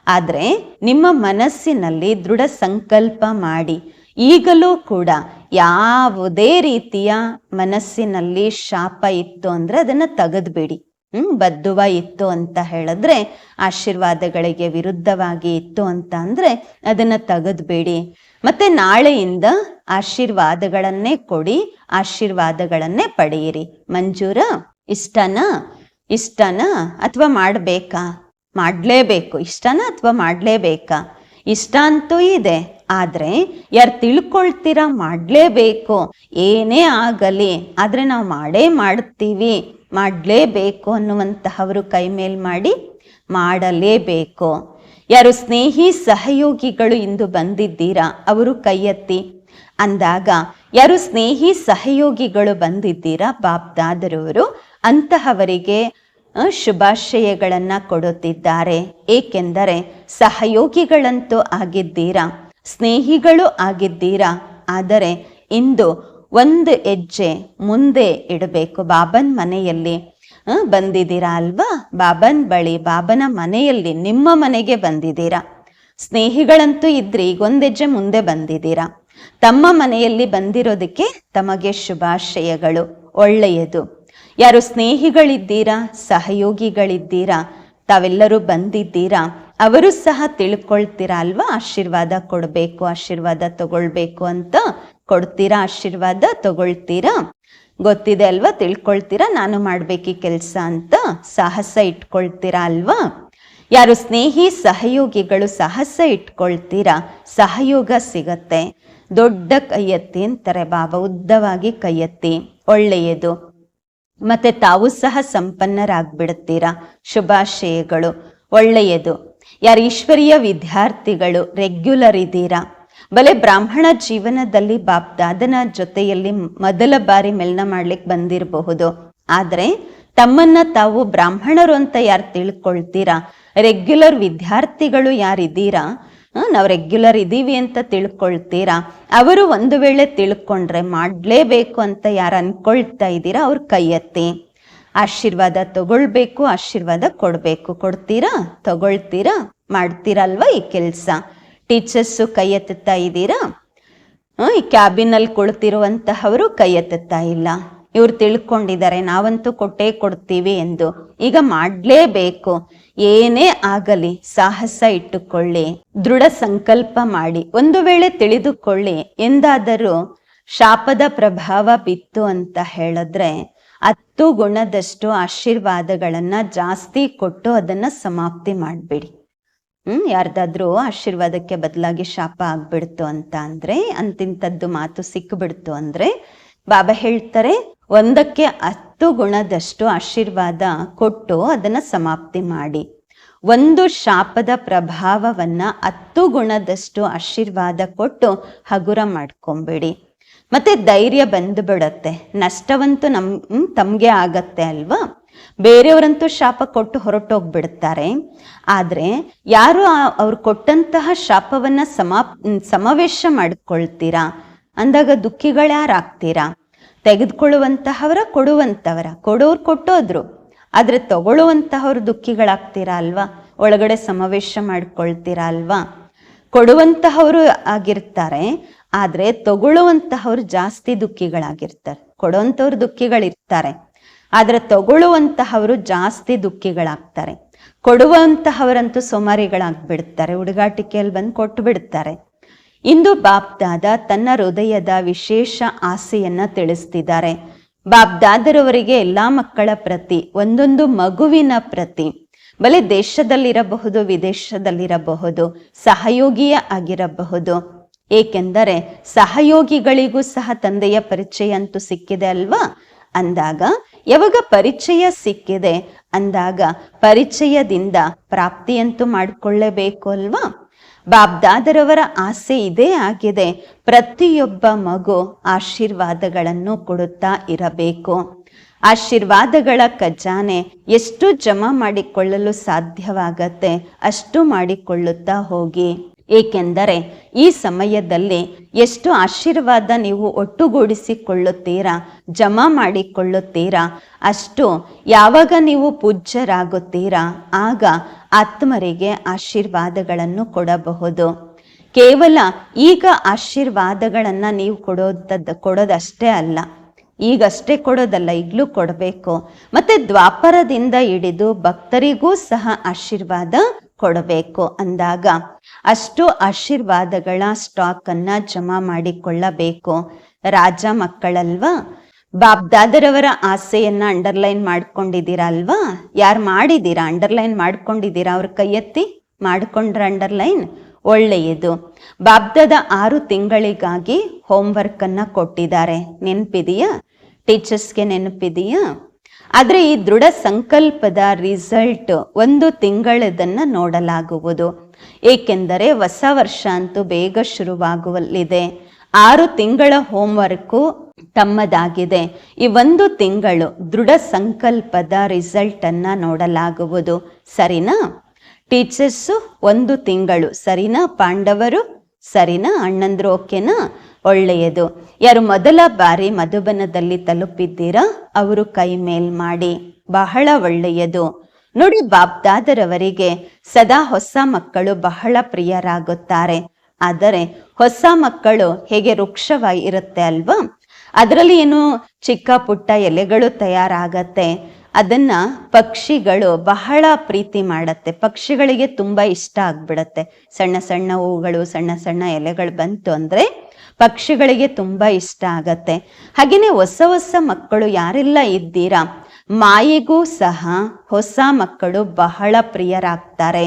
Speaker 1: ಆದರೆ ನಿಮ್ಮ ಮನಸ್ಸಿನಲ್ಲಿ ದೃಢ ಸಂಕಲ್ಪ ಮಾಡಿ. ಈಗಲೂ ಕೂಡ ಯಾವುದೇ ರೀತಿಯ ಮನಸ್ಸಿನಲ್ಲಿ ಶಾಪ ಇತ್ತು ಅಂದರೆ ಅದನ್ನು ತೆಗೆದುಬಿಡಿ. ಹ್ಮ್ ಬದ್ದುವ ಇತ್ತು ಅಂತ ಹೇಳಿದ್ರೆ, ಆಶೀರ್ವಾದಗಳಿಗೆ ವಿರುದ್ಧವಾಗಿ ಇತ್ತು ಅಂತ ಅಂದ್ರೆ ಅದನ್ನ ತೆಗೆದ್ಬೇಡಿ. ಮತ್ತೆ ನಾಳೆಯಿಂದ ಆಶೀರ್ವಾದಗಳನ್ನೇ ಕೊಡಿ, ಆಶೀರ್ವಾದಗಳನ್ನೇ ಪಡೆಯಿರಿ. ಮಂಜೂರ? ಇಷ್ಟನಾ? ಇಷ್ಟನಾ? ಅಥವಾ ಮಾಡಬೇಕಾ? ಮಾಡಲೇಬೇಕು. ಇಷ್ಟನಾ ಅಥವಾ ಮಾಡಲೇಬೇಕಾ? ಇಷ್ಟ ಅಂತೂ ಇದೆ. ಆದರೆ ಯಾರು ತಿಳ್ಕೊಳ್ತೀರಾ ಮಾಡಲೇಬೇಕು. ಏನೇ ಆಗಲಿ, ಆದರೆ ನಾವು ಮಾಡೇ ಮಾಡ್ತೀವಿ. ಮಾಡಲೇಬೇಕು ಅನ್ನುವಂತಹವರು ಕೈ ಮೇಲ್ ಮಾಡಿ ಮಾಡಲೇಬೇಕು. ಯಾರು ಸ್ನೇಹಿ ಸಹಯೋಗಿಗಳು ಇಂದು ಬಂದಿದ್ದೀರಾ? ಅವರು ಕೈ ಎತ್ತಿ ಅಂದಾಗ, ಯಾರು ಸ್ನೇಹಿ ಸಹಯೋಗಿಗಳು ಬಂದಿದ್ದೀರಾ? ಬಾಬ್ದಾದರವರು ಅಂತಹವರಿಗೆ ಶುಭಾಶಯಗಳನ್ನ ಕೊಡುತ್ತಿದ್ದಾರೆ. ಏಕೆಂದರೆ ಸಹಯೋಗಿಗಳಂತೂ ಆಗಿದ್ದೀರಾ? ಸ್ನೇಹಿಗಳು ಆಗಿದ್ದೀರಾ? ಆದರೆ ಇಂದು ಒಂದು ಹೆಜ್ಜೆ ಮುಂದೆ ಇಡಬೇಕು. ಬಾಬನ್ ಮನೆಯಲ್ಲಿ ಬಂದಿದ್ದೀರಾ ಅಲ್ವಾ? ಬಾಬನ್ ಬಳಿ, ಬಾಬನ ಮನೆಯಲ್ಲಿ, ನಿಮ್ಮ ಮನೆಗೆ ಬಂದಿದ್ದೀರಾ? ಸ್ನೇಹಿಗಳಂತೂ ಇದ್ರಿ ಈಗ ಒಂದು ಹೆಜ್ಜೆ ಮುಂದೆ ಬಂದಿದ್ದೀರಾ? ತಮ್ಮ ಮನೆಯಲ್ಲಿ ಬಂದಿರೋದಕ್ಕೆ ತಮಗೆ ಶುಭಾಶಯಗಳು. ಒಳ್ಳೆಯದು. ಯಾರು ಸ್ನೇಹಿಗಳಿದ್ದೀರಾ? ಸಹಯೋಗಿಗಳಿದ್ದೀರಾ? ತಾವೆಲ್ಲರೂ ಬಂದಿದ್ದೀರಾ? ಅವರು ಸಹ ತಿಳ್ಕೊಳ್ತೀರಾ ಅಲ್ವಾ? ಆಶೀರ್ವಾದ ಕೊಡಬೇಕು, ಆಶೀರ್ವಾದ ತಗೊಳ್ಬೇಕು ಅಂತ ಕೊಡ್ತೀರಾ? ಆಶೀರ್ವಾದ ತಗೊಳ್ತೀರಾ? ಗೊತ್ತಿದೆ ಅಲ್ವಾ? ತಿಳ್ಕೊಳ್ತೀರಾ? ನಾನು ಮಾಡ್ಬೇಕಿ ಕೆಲಸ ಅಂತ ಸಾಹಸ ಇಟ್ಕೊಳ್ತೀರಾ ಅಲ್ವಾ? ಯಾರು ಸ್ನೇಹಿ, ಸಹಯೋಗಿಗಳು ಸಾಹಸ ಇಟ್ಕೊಳ್ತೀರಾ? ಸಹಯೋಗ ಸಿಗತ್ತೆ. ದೊಡ್ಡ ಕೈಯತ್ತಿ ಅಂತಾರೆ ಬಾಬಾ ಉದ್ದವಾಗಿ ಕೈಯತ್ತಿ. ಒಳ್ಳೆಯದು. ಮತ್ತೆ ತಾವು ಸಹ ಸಂಪನ್ನರಾಗ್ಬಿಡುತ್ತೀರಾ? ಶುಭಾಶಯಗಳು. ಒಳ್ಳೆಯದು. ಯಾರು ಈಶ್ವರೀಯ ವಿದ್ಯಾರ್ಥಿಗಳು ರೆಗ್ಯುಲರ್ ಇದ್ದೀರಾ? ಬಲೆ ಬ್ರಾಹ್ಮಣ ಜೀವನದಲ್ಲಿ ಬಾಪ್ದಾದನ ಜೊತೆಯಲ್ಲಿ ಮೊದಲ ಬಾರಿ ಮೆಲ್ನ ಮಾಡ್ಲಿಕ್ಕೆ ಬಂದಿರಬಹುದು. ಆದ್ರೆ, ತಮ್ಮನ್ನ ತಾವು ಬ್ರಾಹ್ಮಣರು ಅಂತ ಯಾರು ತಿಳ್ಕೊಳ್ತೀರಾ? ರೆಗ್ಯುಲರ್ ವಿದ್ಯಾರ್ಥಿಗಳು ಯಾರಿದ್ದೀರಾ? ನಾವು ರೆಗ್ಯುಲರ್ ಇದ್ದೀವಿ ಅಂತ ತಿಳ್ಕೊಳ್ತೀರಾ? ಅವರು ಒಂದು ವೇಳೆ ತಿಳ್ಕೊಂಡ್ರೆ ಮಾಡಲೇಬೇಕು ಅಂತ ಯಾರು ಅನ್ಕೊಳ್ತಾ ಇದ್ದೀರಾ? ಅವ್ರ ಕೈ ಎತ್ತಿ ಆಶೀರ್ವಾದ ತಗೊಳ್ಬೇಕು, ಆಶೀರ್ವಾದ ಕೊಡಬೇಕು. ಕೊಡ್ತೀರಾ? ತಗೊಳ್ತೀರಾ? ಮಾಡ್ತೀರಲ್ವಾ ಈ ಕೆಲಸ? ಟೀಚರ್ಸು ಕೈ ಎತ್ತುತ್ತಾ ಇದ್ದೀರಾ ಈ ಕ್ಯಾಬಿನಲ್ಲಿ ಕುಳಿತಿರುವಂತಹವರು ಕೈ ಎತ್ತುತ್ತಾ ಇಲ್ಲ. ಇವ್ರು ತಿಳ್ಕೊಂಡಿದ್ದಾರೆ, ನಾವಂತೂ ಕೊಟ್ಟೇ ಕೊಡ್ತೀವಿ ಎಂದು. ಈಗ ಮಾಡಲೇಬೇಕು. ಏನೇ ಆಗಲಿ ಸಾಹಸ ಇಟ್ಟುಕೊಳ್ಳಿ, ದೃಢ ಸಂಕಲ್ಪ ಮಾಡಿ. ಒಂದು ವೇಳೆ ತಿಳಿದುಕೊಳ್ಳಿ, ಎಂದಾದರೂ ಶಾಪದ ಪ್ರಭಾವ ಬಿತ್ತು ಅಂತ ಹೇಳಿದ್ರೆ ಹತ್ತು ಗುಣದಷ್ಟು ಆಶೀರ್ವಾದಗಳನ್ನ ಜಾಸ್ತಿ ಕೊಟ್ಟು ಅದನ್ನ ಸಮಾಪ್ತಿ ಮಾಡಬೇಡಿ. ಹ್ಮ್, ಯಾರ್ದಾದ್ರೂ ಆಶೀರ್ವಾದಕ್ಕೆ ಬದಲಾಗಿ ಶಾಪ ಆಗ್ಬಿಡ್ತು ಅಂತ ಅಂದ್ರೆ ಅಂತಿಂತದ್ದು ಮಾತು ಸಿಕ್ಬಿಡ್ತು ಅಂದ್ರೆ, ಬಾಬಾ ಹೇಳ್ತಾರೆ ಒಂದಕ್ಕೆ ಹತ್ತು ಗುಣದಷ್ಟು ಆಶೀರ್ವಾದ ಕೊಟ್ಟು ಅದನ್ನ ಸಮಾಪ್ತಿ ಮಾಡಿ. ಒಂದು ಶಾಪದ ಪ್ರಭಾವವನ್ನ ಹತ್ತು ಗುಣದಷ್ಟು ಆಶೀರ್ವಾದ ಕೊಟ್ಟು ಹಗುರ ಮಾಡ್ಕೊಂಬಿಡಿ. ಮತ್ತೆ ಧೈರ್ಯ ಬಂದು ಬಿಡತ್ತೆ ನಷ್ಟವಂತೂ ನಮ್ ತಮಗೆ ಆಗತ್ತೆ ಅಲ್ವಾ? ಬೇರೆಯವರಂತೂ ಶಾಪ ಕೊಟ್ಟು ಹೊರಟೋಗ್ಬಿಡ್ತಾರೆ. ಆದ್ರೆ ಯಾರು ಅವ್ರು ಕೊಟ್ಟಂತಹ ಶಾಪವನ್ನ ಸಮಾ ಸಮಾವೇಶ ಮಾಡ್ಕೊಳ್ತೀರಾ? ಅಂದಾಗ ದುಃಖಿಗಳ್ಯಾರಾಗ್ತೀರಾ ತೆಗೆದುಕೊಳ್ಳುವಂತಹವರ ಕೊಡುವಂಥವರ ಕೊಡೋರು ಕೊಟ್ಟೋದ್ರು, ಆದ್ರೆ ತಗೊಳ್ಳುವಂತಹವ್ರು ದುಃಖಿಗಳಾಗ್ತೀರಾ ಅಲ್ವಾ? ಒಳಗಡೆ ಸಮಾವೇಶ ಮಾಡ್ಕೊಳ್ತೀರಾ ಅಲ್ವಾ? ಕೊಡುವಂತಹವರು ಆಗಿರ್ತಾರೆ, ಆದ್ರೆ ತಗೊಳ್ಳುವಂತಹವ್ರು ಜಾಸ್ತಿ ದುಃಖಿಗಳಾಗಿರ್ತಾರೆ. ಕೊಡುವಂಥವ್ರು ದುಃಖಿಗಳಿರ್ತಾರೆ, ಆದ್ರೆ ತಗೊಳ್ಳುವಂತಹವರು ಜಾಸ್ತಿ ದುಃಖಿಗಳಾಗ್ತಾರೆ. ಕೊಡುವಂತಹವರಂತೂ ಸೋಮಾರಿಗಳಾಗ್ಬಿಡ್ತಾರೆ, ಹುಡುಗಾಟಿಕೆಯಲ್ಲಿ ಬಂದು ಕೊಟ್ಟು ಬಿಡ್ತಾರೆ ಇಂದು ಬಾಬ್ದಾದ ತನ್ನ ಹೃದಯದ ವಿಶೇಷ ಆಸೆಯನ್ನ ತಿಳಿಸ್ತಿದ್ದಾರೆ. ಬಾಬ್ದಾದರವರಿಗೆ ಎಲ್ಲಾ ಮಕ್ಕಳ ಪ್ರತಿ, ಒಂದೊಂದು ಮಗುವಿನ ಪ್ರತಿ, ಬಲೆ ದೇಶದಲ್ಲಿರಬಹುದು, ವಿದೇಶದಲ್ಲಿರಬಹುದು, ಸಹಯೋಗಿಯ ಆಗಿರಬಹುದು. ಏಕೆಂದರೆ ಸಹಯೋಗಿಗಳಿಗೂ ಸಹ ತಂದೆಯ ಪರಿಚಯ ಅಂತೂ ಸಿಕ್ಕಿದೆ ಅಲ್ವಾ? ಅಂದಾಗ, ಯಾವಾಗ ಪರಿಚಯ ಸಿಕ್ಕಿದೆ, ಅಂದಾಗ ಪರಿಚಯದಿಂದ ಪ್ರಾಪ್ತಿಯಂತೂ ಮಾಡಿಕೊಳ್ಳೇಬೇಕು ಅಲ್ವಾ? ಬಾಬ್ದಾದರವರ ಆಸೆ ಇದೇ ಆಗಿದೆ. ಪ್ರತಿಯೊಬ್ಬ ಮಗು ಆಶೀರ್ವಾದಗಳನ್ನು ಕೊಡುತ್ತಾ ಇರಬೇಕು. ಆಶೀರ್ವಾದಗಳ ಖಜಾನೆ ಎಷ್ಟು ಜಮಾ ಮಾಡಿಕೊಳ್ಳಲು ಸಾಧ್ಯವಾಗತ್ತೆ ಅಷ್ಟು ಮಾಡಿಕೊಳ್ಳುತ್ತಾ ಹೋಗಿ. ಏಕೆಂದರೆ ಈ ಸಮಯದಲ್ಲಿ ಎಷ್ಟು ಆಶೀರ್ವಾದ ನೀವು ಒಟ್ಟುಗೂಡಿಸಿಕೊಳ್ಳುತ್ತೀರಾ, ಜಮಾ ಮಾಡಿಕೊಳ್ಳುತ್ತೀರಾ, ಅಷ್ಟು ಯಾವಾಗ ನೀವು ಪೂಜ್ಯರಾಗುತ್ತೀರಾ, ಆಗ ಆತ್ಮರಿಗೆ ಆಶೀರ್ವಾದಗಳನ್ನು ಕೊಡಬಹುದು. ಕೇವಲ ಈಗ ಆಶೀರ್ವಾದಗಳನ್ನು ನೀವು ಕೊಡೋದದ್ದು, ಕೊಡೋದಷ್ಟೇ ಅಲ್ಲ, ಈಗಷ್ಟೇ ಕೊಡೋದಲ್ಲ, ಈಗಲೂ ಕೊಡಬೇಕು. ಮತ್ತೆ ದ್ವಾಪರದಿಂದ ಹಿಡಿದು ಭಕ್ತರಿಗೂ ಸಹ ಆಶೀರ್ವಾದ ಕೊಡಬೇಕು ಅಂದಾಗ ಅಷ್ಟು ಆಶೀರ್ವಾದಗಳ ಸ್ಟಾಕ್ ಅನ್ನ ಜಮಾ ಮಾಡಿಕೊಳ್ಳಬೇಕು. ರಾಜ ಮಕ್ಕಳಲ್ವಾ? ಬಾಬ್ದಾದರವರ ಆಸೆಯನ್ನ ಅಂಡರ್ಲೈನ್ ಮಾಡ್ಕೊಂಡಿದ್ದೀರಾ ಅಲ್ವಾ? ಯಾರು ಮಾಡಿದ್ದೀರಾ? ಅಂಡರ್ಲೈನ್ ಮಾಡ್ಕೊಂಡಿದ್ದೀರಾ ಅವ್ರ ಕೈ ಎತ್ತಿ ಮಾಡ್ಕೊಂಡ್ರ ಅಂಡರ್ಲೈನ್? ಒಳ್ಳೆಯದು. ಬಾಬ್ದಾದ ಆರು ತಿಂಗಳಿಗಾಗಿ ಹೋಮ್ವರ್ಕ್ ಅನ್ನ ಕೊಟ್ಟಿದ್ದಾರೆ. ನೆನಪಿದೆಯಾ? ಟೀಚರ್ಸ್ಗೆ ನೆನಪಿದೆಯಾ? ಆದರೆ ಈ ದೃಢ ಸಂಕಲ್ಪದ ರಿಸಲ್ಟ್ ಒಂದು ತಿಂಗಳದನ್ನ ನೋಡಲಾಗುವುದು. ಏಕೆಂದರೆ ಹೊಸ ವರ್ಷ ಅಂತೂ ಬೇಗ ಶುರುವಾಗುವಲ್ಲಿದೆ ಆರು ತಿಂಗಳ ಹೋಮ್ವರ್ಕು ತಮ್ಮದಾಗಿದೆ. ಈ ಒಂದು ತಿಂಗಳು ದೃಢ ಸಂಕಲ್ಪದ ರಿಸಲ್ಟನ್ನು ನೋಡಲಾಗುವುದು. ಸರಿನಾ? ಟೀಚರ್ಸು ಒಂದು ತಿಂಗಳು. ಸರಿನಾ ಪಾಂಡವರು? ಸರಿನಾ ಅಣ್ಣಂದ್ರು ಓಕೆನಾ? ಒಳ್ಳೆಯದು. ಯಾರು ಮೊದಲ ಬಾರಿ ಮಧುಬನದಲ್ಲಿ ತಲುಪಿದ್ದೀರಾ? ಅವರು ಕೈ ಮೇಲ್ ಮಾಡಿ. ಬಹಳ ಒಳ್ಳೆಯದು. ನೋಡಿ ಬಾಬ್ದಾದರವರಿಗೆ ಸದಾ ಹೊಸ ಮಕ್ಕಳು ಬಹಳ ಪ್ರಿಯರಾಗುತ್ತಾರೆ. ಆದರೆ ಹೊಸ ಮಕ್ಕಳು ಹೇಗೆ ವೃಕ್ಷವಾಗಿ ಇರುತ್ತೆ ಅಲ್ವಾ? ಅದರಲ್ಲಿ ಏನು ಚಿಕ್ಕ ಪುಟ್ಟ ಎಲೆಗಳು ತಯಾರಾಗತ್ತೆ. ಅದನ್ನ ಪಕ್ಷಿಗಳು ಬಹಳ ಪ್ರೀತಿ ಮಾಡತ್ತೆ. ಪಕ್ಷಿಗಳಿಗೆ ತುಂಬಾ ಇಷ್ಟ ಆಗ್ಬಿಡತ್ತೆ. ಸಣ್ಣ ಸಣ್ಣ ಹೂಗಳು, ಸಣ್ಣ ಸಣ್ಣ ಎಲೆಗಳು ಬಂತು ಅಂದ್ರೆ ಪಕ್ಷಿಗಳಿಗೆ ತುಂಬಾ ಇಷ್ಟ ಆಗತ್ತೆ. ಹಾಗೇನೆ ಹೊಸ ಹೊಸ ಮಕ್ಕಳು ಯಾರೆಲ್ಲ ಇದ್ದೀರಾ, ಮಾಯೆಗೂ ಸಹ ಹೊಸ ಮಕ್ಕಳು ಬಹಳ ಪ್ರಿಯರಾಗ್ತಾರೆ.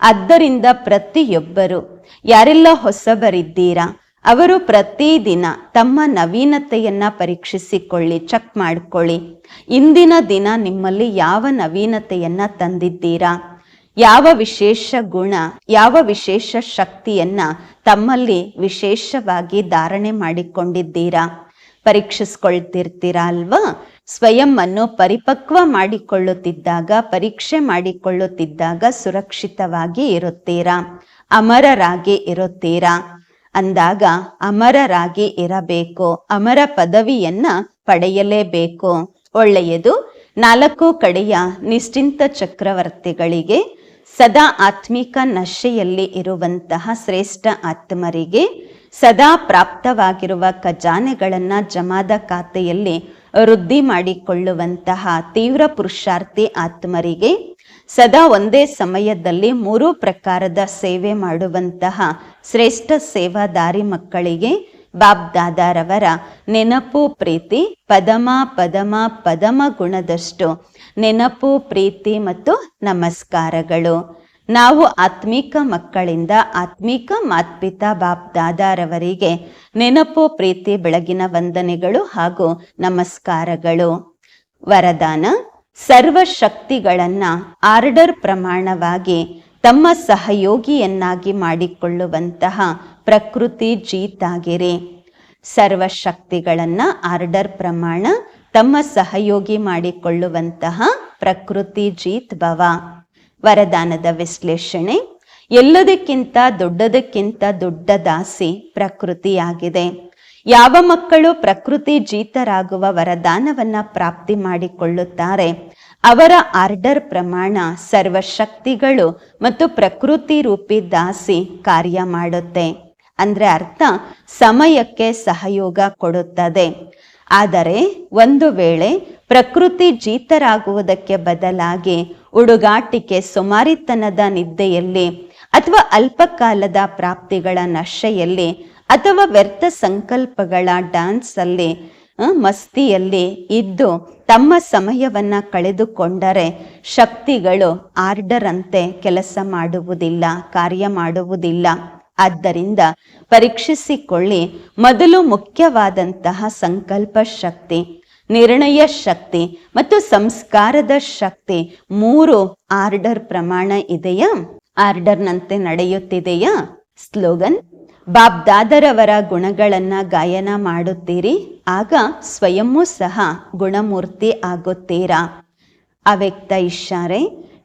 Speaker 1: ಆದ್ದರಿಂದ ಪ್ರತಿಯೊಬ್ಬರು, ಯಾರೆಲ್ಲ ಹೊಸಬರಿದ್ದೀರಾ ಅವರು ಪ್ರತಿದಿನ ತಮ್ಮ ನವೀನತೆಯನ್ನ ಪರೀಕ್ಷಿಸಿಕೊಳ್ಳಿ ಚೆಕ್ ಮಾಡ್ಕೊಳ್ಳಿ. ಇಂದಿನ ದಿನ ನಿಮ್ಮಲ್ಲಿ ಯಾವ ನವೀನತೆಯನ್ನ ತಂದಿದ್ದೀರಾ? ಯಾವ ವಿಶೇಷ ಗುಣ, ಯಾವ ವಿಶೇಷ ಶಕ್ತಿಯನ್ನ ತಮ್ಮಲ್ಲಿ ವಿಶೇಷವಾಗಿ ಧಾರಣೆ ಮಾಡಿಕೊಂಡಿದ್ದೀರಾ? ಪರೀಕ್ಷಿಸ್ಕೊಳ್ತಿರ್ತೀರಾ ಅಲ್ವಾ? ಸ್ವಯಂ ಅನ್ನು ಪರಿಪಕ್ವ ಮಾಡಿಕೊಳ್ಳುತ್ತಿದ್ದಾಗ, ಪರೀಕ್ಷೆ ಮಾಡಿಕೊಳ್ಳುತ್ತಿದ್ದಾಗ ಸುರಕ್ಷಿತವಾಗಿ ಇರುತ್ತೀರಾ? ಅಮರರಾಗಿ ಇರುತ್ತೀರಾ? ಅಂದಾಗ ಅಮರರಾಗಿ ಇರಬೇಕು, ಅಮರ ಪದವಿಯನ್ನ ಪಡೆಯಲೇಬೇಕು. ಒಳ್ಳೆಯದು. ನಾಲ್ಕು ಕಡೆಯ ನಿಶ್ಚಿಂತ ಚಕ್ರವರ್ತಿಗಳಿಗೆ, ಸದಾ ಆತ್ಮಿಕ ನಶೆಯಲ್ಲಿ ಇರುವಂತಹ ಶ್ರೇಷ್ಠ ಆತ್ಮರಿಗೆ, ಸದಾ ಪ್ರಾಪ್ತವಾಗಿರುವ ಖಜಾನೆಗಳನ್ನ ಜಮಾದ ಖಾತೆಯಲ್ಲಿ ವೃದ್ಧಿ ಮಾಡಿಕೊಳ್ಳುವಂತಹ ತೀವ್ರ ಪುರುಷಾರ್ಥಿ ಆತ್ಮರಿಗೆ ಸದಾ ಒಂದೇ ಸಮಯದಲ್ಲಿ ಮೂರು ಪ್ರಕಾರದ ಸೇವೆ ಮಾಡುವಂತಹ ಶ್ರೇಷ್ಠ ಸೇವಾದಾರಿ ಮಕ್ಕಳಿಗೆ ಬಾಬ್ ದಾದಾರವರ ನೆನಪು ಪ್ರೀತಿ, ಪದಮ ಪದಮ ಪದಮ ಗುಣದಷ್ಟು ನೆನಪು ಪ್ರೀತಿ ಮತ್ತು ನಮಸ್ಕಾರಗಳು. ನಾವು ಆತ್ಮಿಕ ಮಕ್ಕಳಿಂದ ಆತ್ಮಿಕ ಮಾತ್ಪಿತಾ ಬಾಬ್ ದಾದಾರವರಿಗೆ ನೆನಪು ಪ್ರೀತಿ ಬೆಳಗಿನ ವಂದನೆಗಳು ಹಾಗೂ ನಮಸ್ಕಾರಗಳು. ವರದಾನ ಸರ್ವ ಶಕ್ತಿಗಳನ್ನ ಆರ್ಡರ್ ಪ್ರಮಾಣವಾಗಿ ತಮ್ಮ ಸಹಯೋಗಿಯನ್ನಾಗಿ ಮಾಡಿಕೊಳ್ಳುವಂತಹ ಪ್ರಕೃತಿ ಜೀತಾಗಿರಿ. ಸರ್ವ ಶಕ್ತಿಗಳನ್ನ ಆರ್ಡರ್ ಪ್ರಮಾಣ ತಮ್ಮ ಸಹಯೋಗಿ ಮಾಡಿಕೊಳ್ಳುವಂತಹ ಪ್ರಕೃತಿ ಜೀತ್ ಭವ. ವರದಾನದ ವಿಶ್ಲೇಷಣೆ, ಎಲ್ಲದಕ್ಕಿಂತ ದೊಡ್ಡದಕ್ಕಿಂತ ದೊಡ್ಡ ದಾಸಿ ಪ್ರಕೃತಿಯಾಗಿದೆ. ಯಾವ ಮಕ್ಕಳು ಪ್ರಕೃತಿ ಜೀತರಾಗುವ ವರದಾನವನ್ನ ಪ್ರಾಪ್ತಿ ಮಾಡಿಕೊಳ್ಳುತ್ತಾರೆ? ಅವರ ಆರ್ಡರ್ ಪ್ರಮಾಣ, ಸರ್ವಶಕ್ತಿಗಳು ಮತ್ತು ಪ್ರಕೃತಿ ರೂಪಿ ದಾಸಿ ಕಾರ್ಯ ಮಾಡುತ್ತೆ. ಅಂದ್ರೆ ಅರ್ಥ, ಸಮಯಕ್ಕೆ ಸಹಯೋಗ ಕೊಡುತ್ತದೆ. ಆದರೆ ಒಂದು ವೇಳೆ ಪ್ರಕೃತಿ ಜೀತರಾಗುವುದಕ್ಕೆ ಬದಲಾಗಿ ಉಡುಗಾಟಿಕೆ, ಸುಮಾರಿತನದ ನಿದ್ದೆಯಲ್ಲಿ ಅಥವಾ ಅಲ್ಪಕಾಲದ ಪ್ರಾಪ್ತಿಗಳ ನಶೆಯಲ್ಲಿ ಅಥವಾ ವ್ಯರ್ಥ ಸಂಕಲ್ಪಗಳ ಡ್ಯಾನ್ಸ್ ಅಲ್ಲಿ ಮಸ್ತಿಯಲ್ಲಿ ಇದ್ದು ತಮ್ಮ ಸಮಯವನ್ನ ಕಳೆದುಕೊಂಡರೆ ಶಕ್ತಿಗಳು ಆರ್ಡರ್ ಅಂತೆ ಕೆಲಸ ಮಾಡುವುದಿಲ್ಲ, ಕಾರ್ಯ ಮಾಡುವುದಿಲ್ಲ. ಆದ್ದರಿಂದ ಪರೀಕ್ಷಿಸಿಕೊಳ್ಳಿ, ಮೊದಲು ಮುಖ್ಯವಾದಂತಹ ಸಂಕಲ್ಪ ಶಕ್ತಿ, ನಿರ್ಣಯ ಶಕ್ತಿ ಮತ್ತು ಸಂಸ್ಕಾರದ ಶಕ್ತಿ ಮೂರು ಆರ್ಡರ್ ಪ್ರಮಾಣ ಇದೆಯಾ? ಆರ್ಡರ್ನಂತೆ ನಡೆಯುತ್ತಿದೆಯಾ? ಸ್ಲೋಗನ್ ಬಾಬ್ದಾದರವರ ಗುಣಗಳನ್ನು ಗಾಯನ ಮಾಡುತ್ತೀರಿ, ಆಗ ಸ್ವಯಂವೂ ಸಹ ಗುಣಮೂರ್ತಿ ಆಗುತ್ತೀರಾ? ಅವ್ಯಕ್ತ ಇಶಾರೆ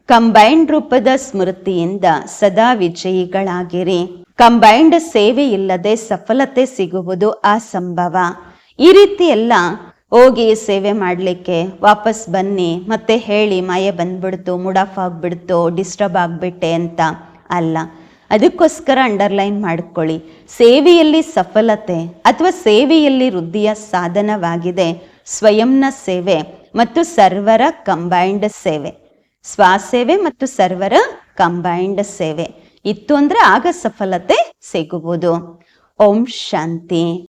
Speaker 1: ಕಂಬೈನ್ಡ್ ರೂಪದ ಸ್ಮೃತಿಯಿಂದ ಸದಾ ವಿಜಯಿಗಳಾಗಿರಿ. ಕಂಬೈನ್ಡ್ ಸೇವೆ ಇಲ್ಲದೆ ಸಫಲತೆ ಸಿಗುವುದು ಅಸಂಭವ. ಈ ರೀತಿ ಎಲ್ಲ ಹೋಗಿ ಸೇವೆ ಮಾಡಲಿಕ್ಕೆ ವಾಪಸ್ ಬನ್ನಿ, ಮತ್ತೆ ಹೇಳಿ, ಮಾಯೆ ಬಂದ್ಬಿಡ್ತು, ಮುಡಾಫ್ ಆಗ್ಬಿಡ್ತು ಡಿಸ್ಟರ್ಬ್ ಆಗಿಬಿಟ್ಟೆ ಅಂತ. ಅಲ್ಲ ಅದಕ್ಕೋಸ್ಕರ ಅಂಡರ್ಲೈನ್ ಮಾಡ್ಕೊಳ್ಳಿ. ಸೇವೆಯಲ್ಲಿ ಸಫಲತೆ ಅಥವಾ ಸೇವೆಯಲ್ಲಿ ವೃದ್ಧಿಯ ಸಾಧನವಾಗಿದೆ ಸ್ವಯಂನ ಸೇವೆ ಮತ್ತು ಸರ್ವರ ಕಂಬೈನ್ಡ್ ಸೇವೆ. ಸ್ವಸೇವೆ ಮತ್ತು ಸರ್ವರ ಕಂಬೈನ್ಡ್ ಸೇವೆ. ಇತ್ತು ಅಂದ್ರೆ ಆಗ ಸಫಲತೆ ಸಿಗುವುದು. ಓಂ ಶಾಂತಿ.